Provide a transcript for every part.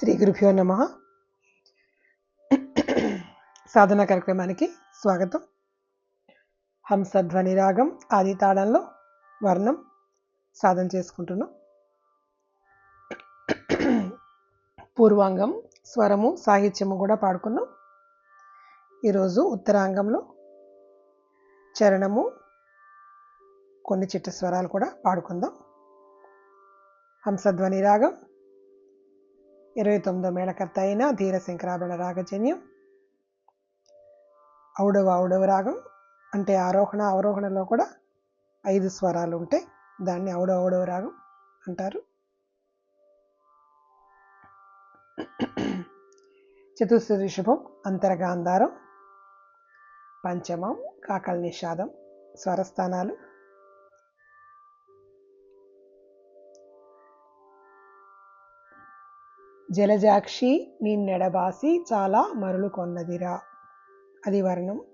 శ్రీ గురుభ్యో నమ. సాధన కార్యక్రమానికి స్వాగతం. హంసధ్వని రాగం ఆది తాళంలో వర్ణం సాధన చేసుకుంటున్నాం. పూర్వాంగం స్వరము సాహిత్యము కూడా పాడుకున్నాం. ఈరోజు ఉత్తరాంగంలో చరణము కొన్ని చిట్ట స్వరాలు కూడా పాడుకుందాం. హంసధ్వని రాగం ఇరవై తొమ్మిదో మేళకర్త అయిన ధీర శంకరాభరణ రాగజన్యం. ఔడవ ఔడవ రాగం అంటే ఆరోహణ అవరోహణలో కూడా ఐదు స్వరాలు ఉంటాయి దాన్ని ఔడవ ఔడవ రాగం అంటారు. చతుర్థ రిషభం అంతరగాంధారం పంచమం కాకల్ నిషాదం స్వరస్థానాలు. జలజాక్షి నిన్నెడబాసి చాలా మరులు కొన్నదిరా. అది వర్ణం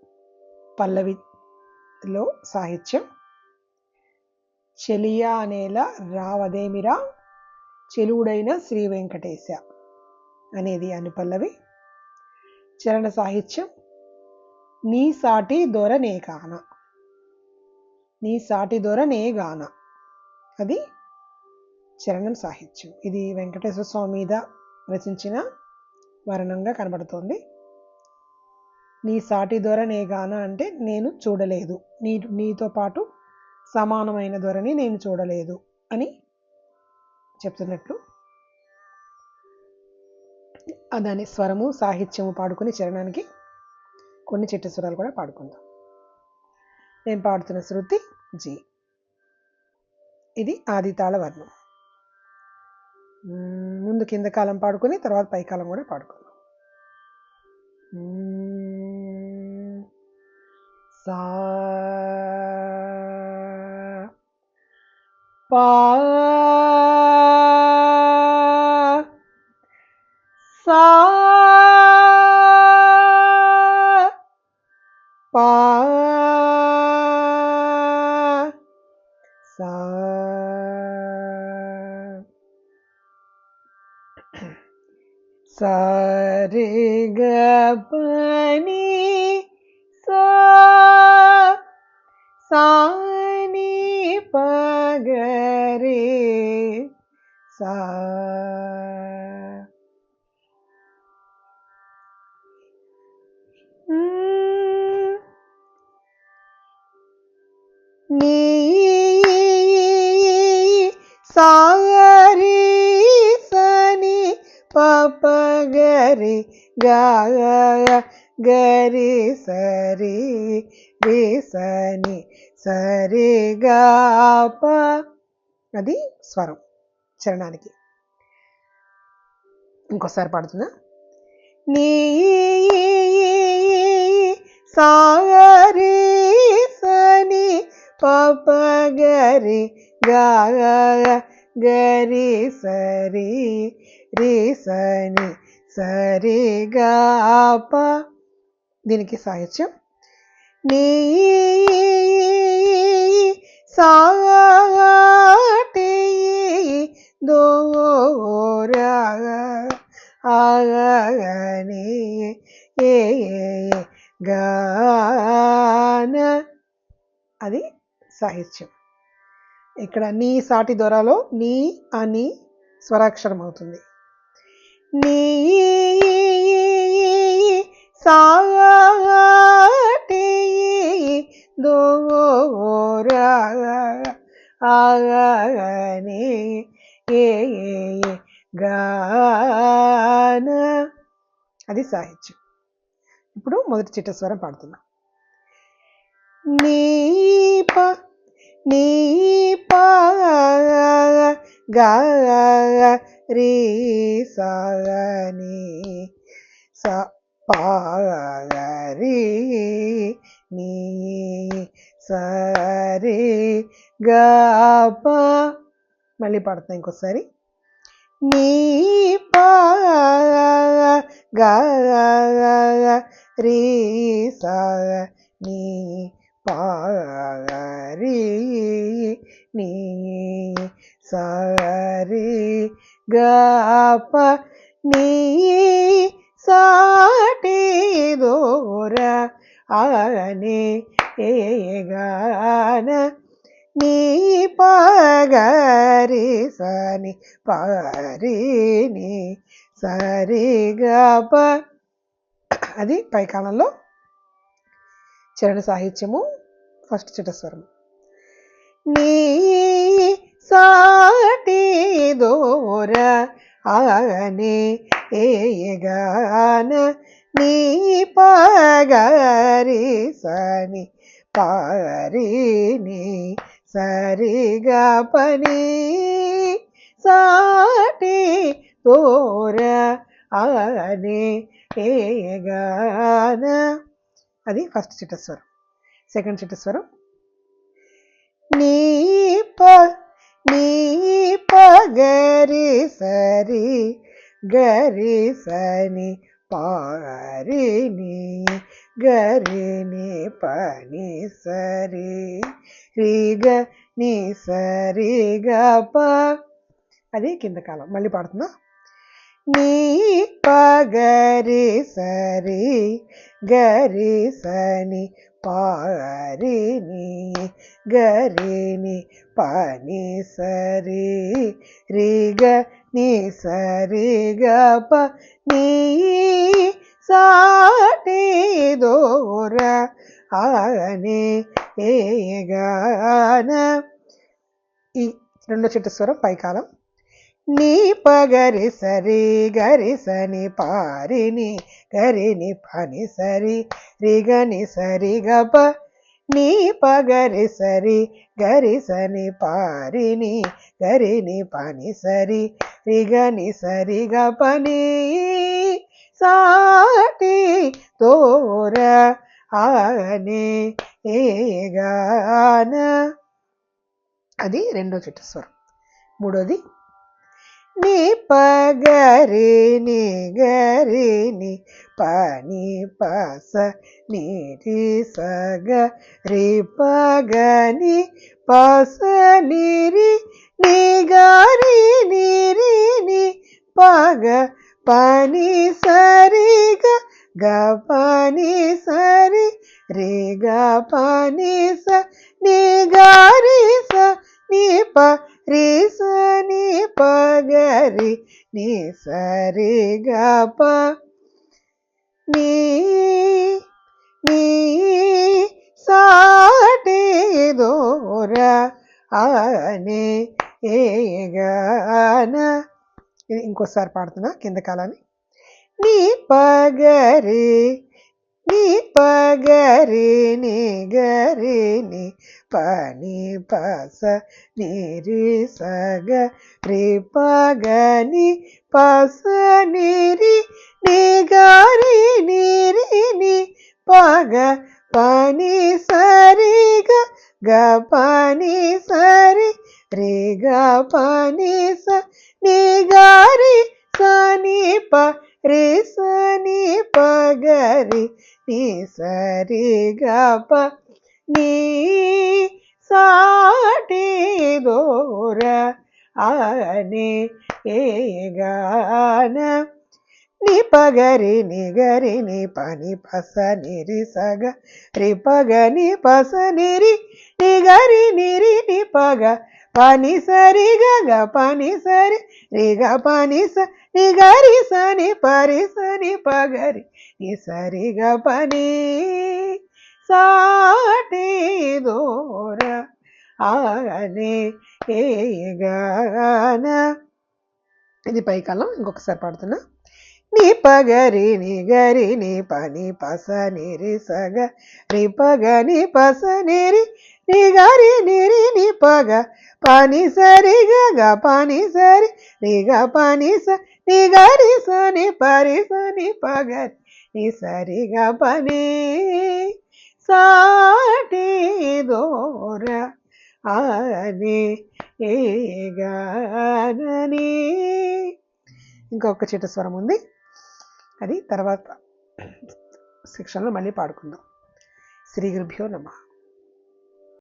పల్లవిలో సాహిత్యం. చెలియా అనేల రావదేమిరా? చెలువుడైన శ్రీ వెంకటేశ అనేది అనుపల్లవి చరణ సాహిత్యం. నీ సాటి దొరనే గాన. నీ సాటి దొరనే గాన. అది చరణం సాహిత్యం. ఇది వెంకటేశ్వర స్వామి మీద రచించిన వర్ణంగా కనబడుతోంది. నీ సాటి దొర నే గాన అంటే నేను చూడలేదు. నీ నీతో పాటు సమానమైన ధోరణి నేను చూడలేదు అని చెప్తున్నట్లు దాని స్వరము సాహిత్యము పాడుకుని చరణానికి కొన్ని చిట్ట స్వరాలు కూడా పాడుకుందాం. నేను పాడుతున్న శృతి జీ. ఇది ఆదితాళ వర్ణం. ముందు కింద కాలం పాడుకొని తర్వాత పై కాలం కూడా పాడుకుందాం. సా పా సరి గని సా సాని పగరే గా గరి సరి రి సని సరి గాప అది స్వరం చరణానికి. ఇంకోసారి పాడుతుందా? నీ సాగరి సని పాప గరి గా గరి సరి రి సని సరేగాప దీనికి సాహిత్యం. నీ సాటి దోరా ఆగని ఏ గాన. అది సాహిత్యం. ఇక్కడ నీ సాటి దొరలో నీ అని స్వరాక్షరం అవుతుంది నీ సాటి దోరా ఆగని ఏ గాన అది సాహిత్యం. ఇప్పుడు మొదటి చిట్టస్వరం పాడుతున్నా. నీప నీప గా రీ సని స పాగరి నీ సరి గప. మళ్ళీ పాడుతా ఇంకోసారి. నీ పా రీ సా నీ పారి నీ సరి గ నీ సాటి దూర ఆనే ఏగాన నీ పగరి సని పారిని సరిగా ప అది పైకాలంలో చరణ సాహిత్యము ఫస్ట్ చిటస్వరం నీ సాటి దూర ఆనే ఏగాన నీ పగరి సని పారిని సరిగా పని సాటి తోర అనే ఏగాన అది ఫస్ట్ చిట్టస్వరం సెకండ్ చిట్టస్వరం నీ ప నీ పగరి సరి గరి సని పారిని గరిని పని సరి రిగ ని గ ప. అది కింద కాలం. మళ్ళీ పాడుతున్నా. నీ పగరి సరి గరి సని పారిని గరిని పని సరి రిగ నీ సరి గప నీ సాటి దూర ఆనే ఏగాన. ఈ రెండో చిట్ట స్వరం పైకాలం. నీ పగరి సరి గరి సని పారిని గరిని పని సరి రిగని సరి గప నీ పగరి సరి గరి సని పారిని గరిని పని సరి రిగని సరిగ పని సాటి తోర ఆనే ఏగాన. అది రెండో చిట్టస్వరం మూడోది నీ పగరి ని గరి ని పని పస నీరి సగ రి పగని పస నీరి ని గరి నీరి ని పగ పని సరి గ గ పని సరి రే గ పని స ని గరి స నీ ప రీ స నీ ప గరి నీ సరి గ ప. నీ నీ సాటి దూర అనే ఏగాన. ఇది ఇంకోసారి పాడుతున్నా కింద కాలాన్ని. నీ పగరి నీ పగరి ని గరి నీ పని పస నీరి సగ రి పగని పస నీరి ని గరి నీరి ని పగ పని సరి గ గ పని సరి రి గ పని స ని గరి సని ప రి సని పగరి ని సరి గ ప నీ సాటి దూర ఆనే ఏగాన ని పగరి ని ని పని పస నిరి సగ. రి ని పస నిరి నిగరి నిరి నిపగ పని సరి గగ పని సరి రిగ పని స నిగరి సని పరి సని పగరి ని సరిగ పని. సాటి దూర ఆనే ఏగాన. ఇది పైకాలం ఇంకొకసారి పాడుతున్నా. నీ పగరి ని గరి ని పని పస నిరి సగ. రి పగ ని పస నిరి ని గరి నిరి ని పగ. పని సరి గ గ పని సరి రి గ పని స. ని గరి స ని పరి స ని పగ. ని సరి గ పని సాటి దూర ఆనే ఏగానని ఇంకొక చిట స్వరం ఉంది. అది తర్వాత సెక్షన్లో మళ్ళీ పాడుకుందాం. శ్రీ గురుభ్యో నమ.